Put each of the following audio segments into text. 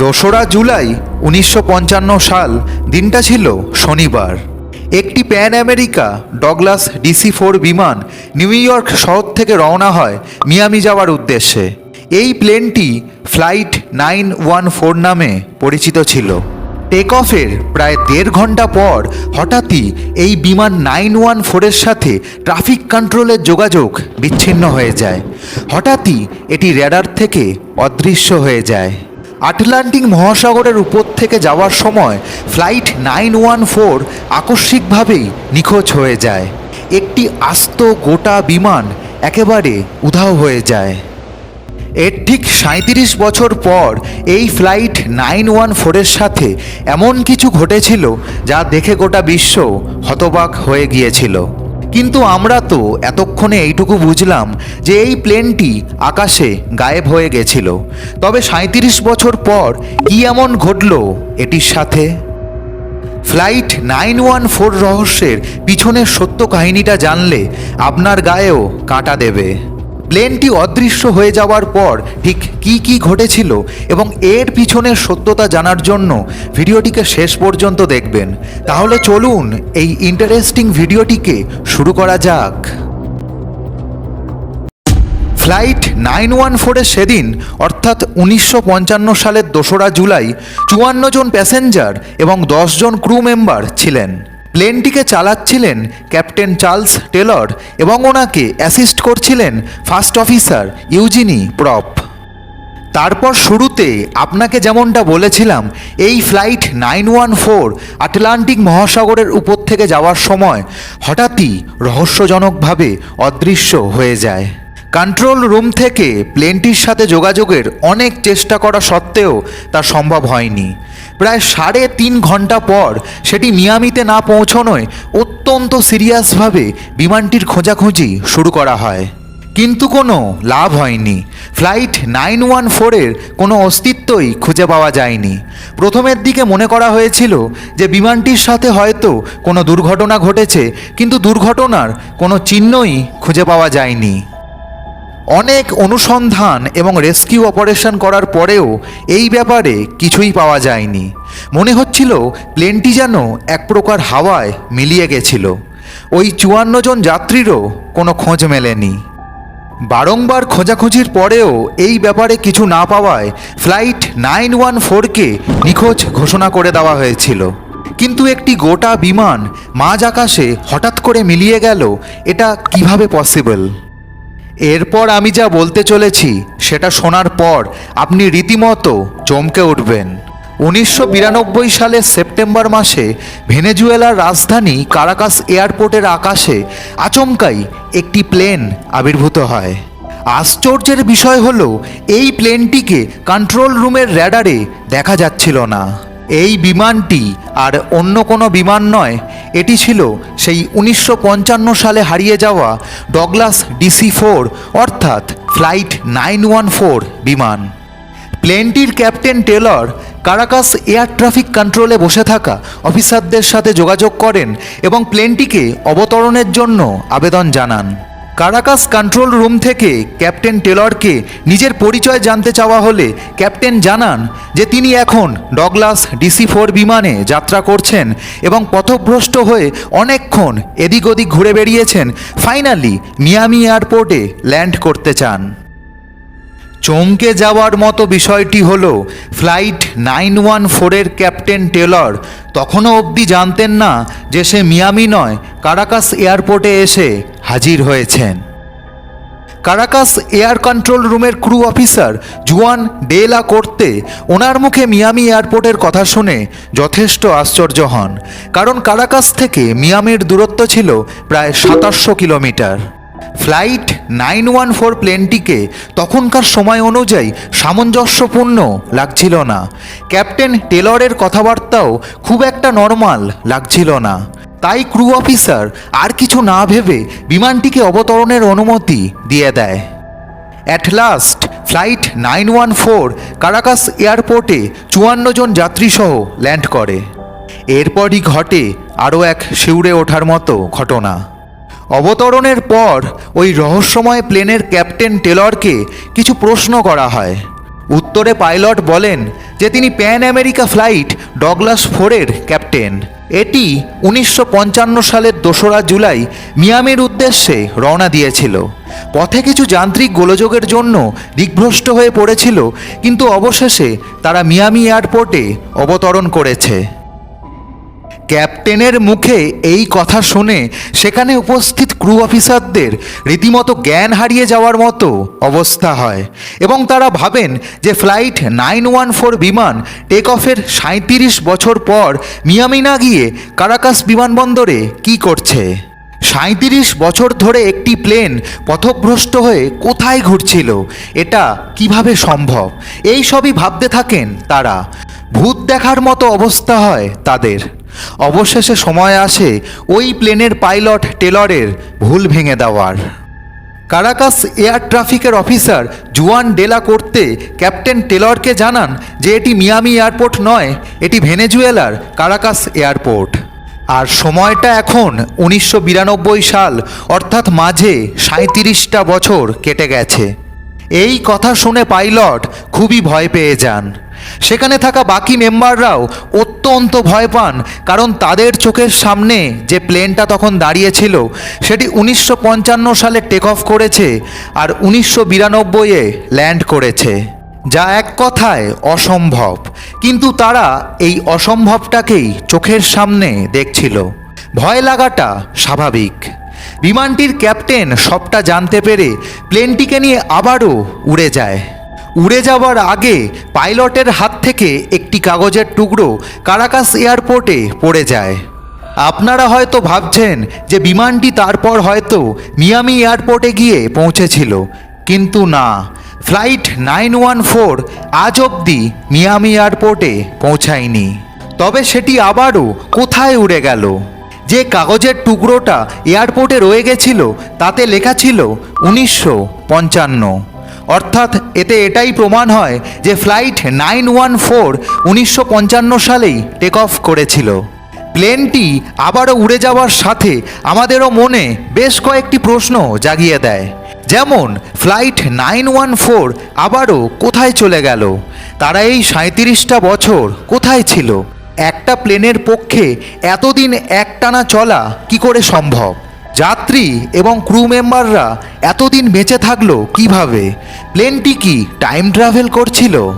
দোসরা জুলাই উনিশশো পঞ্চান্ন সাল, দিনটা ছিল শনিবার। একটি Pan America Douglas DC four বিমান নিউ ইয়র্ক শহর থেকে রওনা হয় মিয়ামি যাওয়ার উদ্দেশ্যে। এই প্লেনটি ফ্লাইট নাইন ওয়ান ফোর নামে পরিচিত ছিল। টেক অফের প্রায় দেড় ঘণ্টা পর হঠাৎই এই বিমান নাইন ওয়ান ফোরের সাথে ট্রাফিক কন্ট্রোলের যোগাযোগ বিচ্ছিন্ন হয়ে যায়। হঠাৎই এটি র্যাডার থেকে অদৃশ্য হয়ে যায়। আটলান্টিক মহাসাগরের উপর থেকে যাওয়ার সময় ফ্লাইট নাইন ওয়ান ফোর আকস্মিকভাবেই নিখোঁজ হয়ে যায়। একটি আস্ত গোটা বিমান একেবারে উধাও হয়ে যায়। এর ঠিক সাঁত্রিশ বছর পর এই ফ্লাইট নাইন ওয়ান ফোরের সাথে এমন কিছু ঘটেছিল যা দেখে গোটা বিশ্ব হতবাক হয়ে গিয়েছিল। কিন্তু আমরা তো এতক্ষণে এইটুকু বুঝলাম যে এই প্লেনটি আকাশে গায়েব হয়ে গেছিল। তবে সাঁত্রিশ বছর পর কি এমন ঘটল এটির সাথে? ফ্লাইট নাইন ওয়ান ফোর রহস্যের পিছনের সত্য কাহিনীটা জানলে আপনার গায়েও কাঁটা দেবে। প্লেনটি অদৃশ্য হয়ে যাওয়ার পর ঠিক কি কি ঘটেছিল এবং এর পিছনের সত্যতা জানার জন্য ভিডিওটিকে শেষ পর্যন্ত দেখবেন। তাহলে চলুন এই ইন্টারেস্টিং ভিডিওটিকে শুরু করা যাক। ফ্লাইট নাইন ওয়ান ফোরের সেদিন, অর্থাৎ উনিশশো পঞ্চান্ন সালের দোসরা জুলাই, চুয়ান্ন জন প্যাসেঞ্জার এবং দশ জন ক্রু মেম্বার ছিলেন। প্লেনটিকে চালাচ্ছিলেন ক্যাপ্টেন চার্লস টেলর এবং ওনাকে অ্যাসিস্ট করছিলেন ফার্স্ট অফিসার ইউজিনি প্রপ। তারপর শুরুতে আপনাকে যেমনটা বলেছিলাম, এই flight nine one four Atlantic মহাসাগরের উপর থেকে যাওয়ার সময় হঠাৎই রহস্যজনকভাবে অদৃশ্য হয়ে যায়। কন্ট্রোল রুম থেকে প্লেনটির সাথে যোগাযোগের অনেক চেষ্টা করা সত্ত্বেও তা সম্ভব হয়নি। প্রায় সাড়ে তিন ঘণ্টা পর সেটি মিয়ামিতে না পৌঁছনোয় অত্যন্ত সিরিয়াসভাবে বিমানটির খোঁজাখুঁজি শুরু করা হয়। কিন্তু কোনো লাভ হয়নি। ফ্লাইট নাইন ওয়ান ফোরের কোনো অস্তিত্বই খুঁজে পাওয়া যায়নি। প্রথমের দিকে মনে করা হয়েছিল যে বিমানটির সাথে হয়তো কোনো দুর্ঘটনা ঘটেছে, কিন্তু দুর্ঘটনার কোনো চিহ্নই খুঁজে পাওয়া যায়নি। অনেক অনুসন্ধান এবং রেস্কিউ অপারেশন করার পরেও এই ব্যাপারে কিছুই পাওয়া যায়নি। মনে হচ্ছিল প্লেনটি যেন এক প্রকার হাওয়ায় মিলিয়ে গেছিল। ওই চুয়ান্ন জন যাত্রীরও কোনো খোঁজ মেলেনি। বারংবার খোঁজাখুঁজির পরেও এই ব্যাপারে কিছু না পাওয়ায় ফ্লাইট নাইন ওয়ান ফোরকে নিখোঁজ ঘোষণা করে দেওয়া হয়েছিল। কিন্তু একটি গোটা বিমান মাঝ আকাশে হঠাৎ করে মিলিয়ে গেল, এটা কীভাবে পসিবল? এরপর আমি যা বলতে চলেছি, সেটা শোনার পর আপনি রীতিমতো চমকে উঠবেন। উনিশশো বিরানব্বই সালের সেপ্টেম্বর মাসে ভেনেজুয়েলার রাজধানী কারাকাস এয়ারপোর্টের আকাশে আচমকাই একটি প্লেন আবির্ভূত হয়। আশ্চর্যের বিষয় হলো, এই প্লেনটিকে কন্ট্রোল রুমের র্যাডারে দেখা যাচ্ছিল না। এই বিমানটি আর অন্য কোনো বিমান নয়, এটি ছিল সেই উনিশশো পঞ্চান্ন সালে হারিয়ে যাওয়া ডগলাস ডিসি ফোর, অর্থাৎ ফ্লাইট নাইন ওয়ান ফোর বিমান। প্লেনটির captain Taylor Caracas air traffic কন্ট্রোলে বসে থাকা অফিসারদের সাথে যোগাযোগ করেন এবং প্লেনটিকে অবতরণের জন্য আবেদন জানান। কারাকাস কন্ট্রোল রুম থেকে ক্যাপ্টেন টেলরকে নিজের পরিচয় জানতে চাওয়া হলে ক্যাপ্টেন জানান যে তিনি এখন ডগলাস ডিসি ফোর বিমানে যাত্রা করছেন এবং পথভ্রষ্ট হয়ে অনেকক্ষণ এদিক ওদিক ঘুরে বেড়িয়েছেন। ফাইনালি মিয়ামি এয়ারপোর্টে ল্যান্ড করতে চান। চমকে যাওয়ার মতো বিষয়টি হলো ফ্লাইট নাইন ওয়ান ফোরের ক্যাপ্টেন টেলর তখনও অবধি জানতেন না যে সে মিয়ামি নয় কারাকাস এয়ারপোর্টে এসে হাজির হয়েছেন। কারাকাস এয়ার কন্ট্রোল রুমের ক্রু অফিসার জুয়ান ডেলা করতে ওনার মুখে মিয়ামি এয়ারপোর্টের কথা শুনে যথেষ্ট আশ্চর্য হন, কারণ কারাকাস থেকে মিয়ামির দূরত্ব ছিল প্রায় সাতাশশো kilometre. Flight nine one four প্লেনটিকে তখনকার সময় অনুযায়ী সামঞ্জস্যপূর্ণ লাগছিল না। ক্যাপ্টেন টেলরের কথাবার্তাও খুব একটা নর্মাল লাগছিল না। তাই ক্রু অফিসার আর কিছু না ভেবে বিমানটিকে অবতরণের অনুমতি দিয়ে দেয়। At last, flight nine one four Caracas এয়ারপোর্টে চুয়ান্ন জন যাত্রীসহ ল্যান্ড করে। এরপরই ঘটে আরও এক শিউরে ওঠার মতো ঘটনা। অবতরণের পর ওই রহস্যময় প্লেনের ক্যাপ্টেন টেলরকে কিছু প্রশ্ন করা হয়। উত্তরে পাইলট বলেন যে তিনি প্যান আমেরিকা ফ্লাইট ডগলাস ফোরের ক্যাপ্টেন। এটি উনিশশো পঞ্চান্ন সালের দোসরা জুলাই মিয়ামির উদ্দেশ্যে রওনা দিয়েছিল। পথে কিছু যান্ত্রিক গোলযোগের জন্য দিগ্ভ্রষ্ট হয়ে পড়েছিল, কিন্তু অবশেষে তারা মিয়ামি এয়ারপোর্টে অবতরণ করেছে। ক্যাপ্টেনের মুখে এই কথা শুনে সেখানে উপস্থিত ক্রু অফিসারদের রীতিমতো জ্ঞান হারিয়ে যাওয়ার মতো অবস্থা হয় এবং তারা ভাবেন যে ফ্লাইট নাইন ওয়ান ফোর বিমান টেক অফের সাঁত্রিশ বছর পর মিয়ামি না গিয়ে কারাকাস বিমানবন্দরে কি করছে? সাঁত্রিশ বছর ধরে একটি প্লেন পথভ্রষ্ট হয়ে কোথায় ঘুরছিল? এটা কীভাবে সম্ভব? এই সবই ভাবতে থাকেন তারা। ভূত দেখার মতো অবস্থা হয় তাদের। অবশেষে সময় আসে ওই প্লেনের পাইলট টেলরের ভুল ভেঙে দেওয়ার। কারাকাস এয়ার ট্রাফিকের অফিসার জুয়ান ডেলা করতে ক্যাপ্টেন টেলরকে জানান যে এটি মিয়ামি এয়ারপোর্ট নয়, এটি ভেনেজুয়েলার কারাকাস এয়ারপোর্ট। আর সময়টা এখন উনিশশো বিরানব্বই সাল, অর্থাৎ মাঝে সাঁত্রিশটা বছর কেটে গেছে। এই কথা শুনে পাইলট খুবই ভয় পেয়ে যান। সেখানে থাকা বাকি মেম্বাররাও অত্যন্ত ভয় পান কারণ তাদের চোখের সামনে যে প্লেনটা তখন দাঁড়িয়েছিল, সেটি উনিশশো পঞ্চান্ন সালে টেক অফ করেছে আর উনিশশো বিরানব্বইয়ে ল্যান্ড করেছে, যা এক কথায় অসম্ভব। কিন্তু তারা এই অসম্ভবটাকেই চোখের সামনে দেখছিল। ভয় লাগাটা স্বাভাবিক। বিমানটির ক্যাপ্টেন সবটা জানতে পেরে প্লেনটিকে নিয়ে আবারও উড়ে যায়। উড়ে যাওয়ার আগে পাইলটের হাত থেকে একটি কাগজের টুকরো কারাকাস এয়ারপোর্টে পড়ে যায়। আপনারা হয়তো ভাবছেন যে বিমানটি তারপর হয়তো মিয়ামি এয়ারপোর্টে গিয়ে পৌঁছেছিল, কিন্তু না। ফ্লাইট নাইন ওয়ান ফোর আজ অবধি মিয়ামি এয়ারপোর্টে পৌঁছায়নি। তবে সেটি আবারও কোথায় উড়ে গেল? যে কাগজের টুকরোটা এয়ারপোর্টে রয়ে গেছিল, তাতে লেখা ছিল উনিশশো পঞ্চান্ন। অর্থাৎ এতে এটাই প্রমাণ হয় যে ফ্লাইট নাইন ওয়ান ফোর উনিশশো পঞ্চান্ন সালেই টেক অফ করেছিল। প্লেনটি আবারও উড়ে যাওয়ার সাথে আমাদেরও মনে বেশ কয়েকটি প্রশ্ন জাগিয়ে দেয়। যেমন, ফ্লাইট নাইন ওয়ান ফোর আবারও কোথায় চলে গেল? তারা এই সাঁত্রিশটা বছর কোথায় ছিল? একটা প্লেনের পক্ষে এতদিন একটানা চলা কি করে সম্ভব? যাত্রী এবং ক্রু মেম্বাররা এতদিন বেঁচে থাকল কীভাবে? প্লেনটি কি টাইম ট্রাভেল করছিল?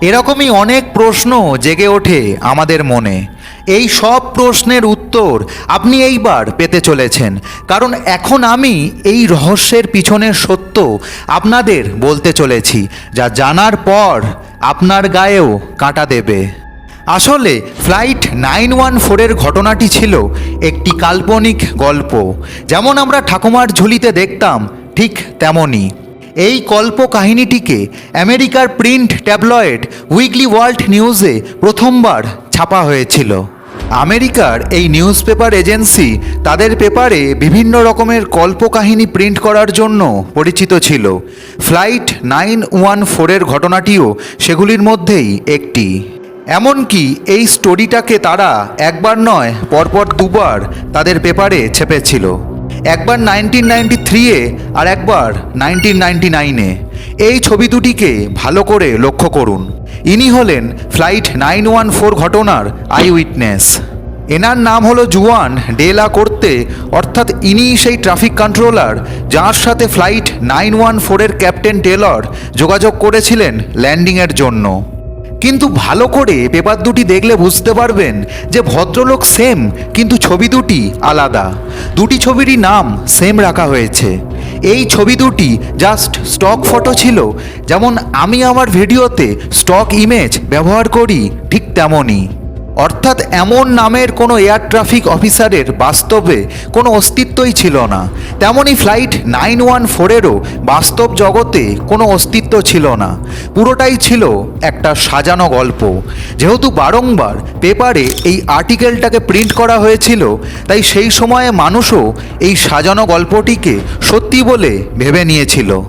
এরকমই অনেক প্রশ্ন জেগে ওঠে আমাদের মনে। এই সব প্রশ্নের উত্তর আপনি এইবার পেতে চলেছেন। কারণ এখন আমি এই রহস্যের পিছনের সত্য আপনাদের বলতে চলেছি, যা জানার পর আপনার গায়েও কাঁটা দেবে। আসলে ফ্লাইট নাইন ওয়ান ফোরের ঘটনাটি ছিল একটি কাল্পনিক গল্প। যেমন আমরা ঠাকুমার ঝুলিতে দেখতাম, ঠিক তেমনই। এই কল্প কাহিনীটিকে আমেরিকার প্রিন্ট ট্যাবলয়েড উইকলি ওয়ার্ল্ড নিউজে প্রথমবার ছাপা হয়েছিল। আমেরিকার এই নিউজ পেপার এজেন্সি তাদের পেপারে বিভিন্ন রকমের কল্পকাহিনী প্রিন্ট করার জন্য পরিচিত ছিল। ফ্লাইট নাইন ওয়ান ফোরের ঘটনাটিও সেগুলির মধ্যেই একটি। এমনকি এই স্টোরিটাকে তারা একবার নয়, পরপর দুবার তাদের পেপারে ছেপেছিল। একবার নাইনটিন নাইনটি থ্রিয়ে আর একবার নাইনটিন নাইনটি নাইনে। এই ছবি দুটিকে ভালো করে লক্ষ্য করুন। ইনি হলেন ফ্লাইট নাইন ওয়ান ফোর ঘটনার আই উইটনেস এনার নাম হলো জুয়ান ডেলা করতে, অর্থাৎ ইনি সেই ট্রাফিক কন্ট্রোলার যার সাথে ফ্লাইট নাইন ওয়ান ফোরের ক্যাপ্টেন টেলর যোগাযোগ করেছিলেন ল্যান্ডিংয়ের জন্য। কিন্তু ভালো করে পেপার দুটি দেখলে বুঝতে পারবেন যে ভদ্রলোক সেম, কিন্তু ছবি দুটি আলাদা। দুটি ছবিরই নাম সেম রাখা হয়েছে। এই ছবি দুটি জাস্ট স্টক ফটো ছিল। যেমন আমি আমার ভিডিওতে স্টক ইমেজ ব্যবহার করি ঠিক তেমনই। অর্থাৎ এমন নামের কোনো এয়ার ট্রাফিক অফিসারের বাস্তবে কোনো অস্তিত্বই ছিল না। তেমনই ফ্লাইট নাইন ওয়ান ফোরেরও বাস্তব জগতে কোনো অস্তিত্ব ছিল না। পুরোটাই ছিল একটা সাজানো গল্প। যেহেতু বারংবার পেপারে এই আর্টিকেলটাকে প্রিন্ট করা হয়েছিল, তাই সেই সময়ে মানুষও এই সাজানো গল্পটিকে সত্যি বলে ভেবে নিয়েছিল।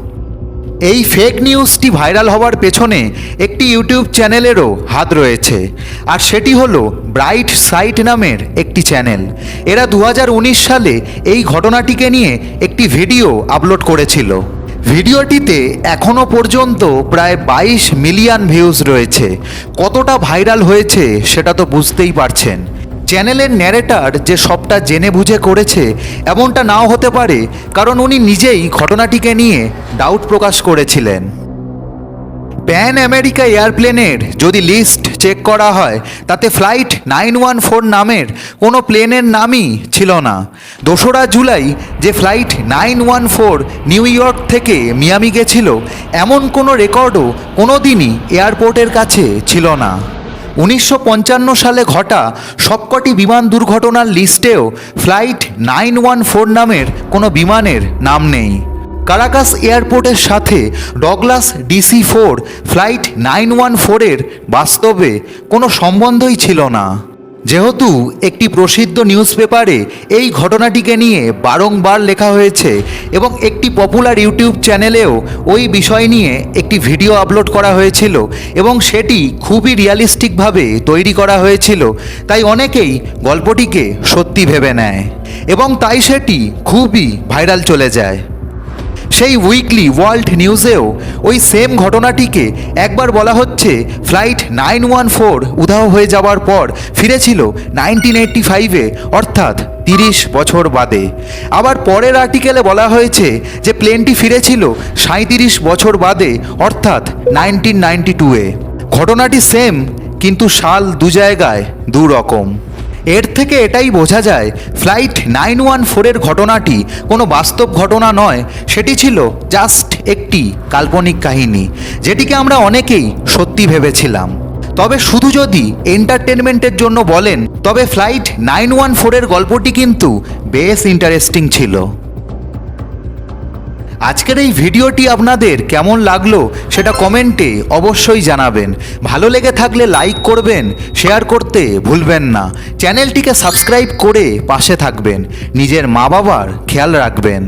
এই ফেক নিউজটি ভাইরাল হওয়ার পেছনে একটি ইউটিউব চ্যানেলেরও হাত রয়েছে। আর সেটি হলো ব্রাইট সাইট নামের একটি চ্যানেল। এরা দু হাজার উনিশ সালে এই ঘটনাটিকে নিয়ে একটি ভিডিও আপলোড করেছিল। ভিডিওটিতে এখনও পর্যন্ত প্রায় বাইশ মিলিয়ন ভিউজ রয়েছে। কতটা ভাইরাল হয়েছে সেটা তো বুঝতেই পারছেন। চ্যানেলের ন্যারেটার যে সবটা জেনে বুঝে করেছে, এমনটা নাও হতে পারে, কারণ উনি নিজেই ঘটনাটিকে নিয়ে ডাউট প্রকাশ করেছিলেন। প্যান আমেরিকা এয়ারপ্লেনের যদি লিস্ট চেক করা হয়, তাতে ফ্লাইট নাইন ওয়ান ফোর নামের কোনো প্লেনের নামই ছিল না। দোসরা জুলাই যে flight nine one four New York থেকে মিয়ামি গেছিল, এমন কোনো রেকর্ডও কোনো দিনই এয়ারপোর্টের কাছে ছিল না। উনিশশো পঞ্চান্ন সালে ঘটা সবকটি বিমান দুর্ঘটনার লিস্টেও ফ্লাইট নাইন ওয়ান ফোর নামের কোনো বিমানের নাম নেই। কারাকাস এয়ারপোর্টের সাথে Douglas DC four flight nine one ফোরের বাস্তবে কোনো সম্বন্ধই ছিল না। যেহেতু একটি প্রসিদ্ধ নিউজ পেপারে এই ঘটনাটিকে নিয়ে বারংবার লেখা হয়েছে এবং একটি পপুলার ইউটিউব চ্যানেলেও ওই বিষয় নিয়ে একটি ভিডিও আপলোড করা হয়েছিল এবং সেটি খুবই রিয়ালিস্টিকভাবে তৈরি করা হয়েছিল, তাই অনেকেই গল্পটিকে সত্যি ভেবে নেয় এবং তাই সেটি খুবই ভাইরাল চলে যায়। সেই উইকলি ওয়ার্ল্ড নিউজেও ওই সেম ঘটনাটিকে একবার বলা হচ্ছে ফ্লাইট নাইন ওয়ান ফোর উধাও হয়ে যাওয়ার পর ফিরেছিল নাইনটিন এইটটি ফাইভে অর্থাৎ তিরিশ বছর বাদে। আবার পরের আর্টিকেলে বলা হয়েছে যে প্লেনটি ফিরেছিল সাঁত্রিশ বছর বাদে, অর্থাৎ নাইনটিন নাইনটি টুয়ে ঘটনাটি সেম কিন্তু সাল দু জায়গায় দু রকম। এর থেকে এটাই বোঝা যায় ফ্লাইট নাইন ওয়ান ফোরের ঘটনাটি কোনো বাস্তব ঘটনা নয়, সেটি ছিল জাস্ট একটি কাল্পনিক কাহিনী, যেটিকে আমরা অনেকেই সত্যি ভেবেছিলাম। তবে শুধু যদি এন্টারটেনমেন্টের জন্য বলেন, তবে ফ্লাইট নাইন ওয়ান ফোরের গল্পটি কিন্তু বেশ ইন্টারেস্টিং ছিল। আজকের এই ভিডিওটি আপনাদের কেমন লাগল সেটা কমেন্টে অবশ্যই জানাবেন। ভালো লেগে থাকলে লাইক করবেন, শেয়ার করতে ভুলবেন না। চ্যানেলটিকে সাবস্ক্রাইব করে পাশে থাকবেন। নিজের মা বাবার খেয়াল রাখবেন।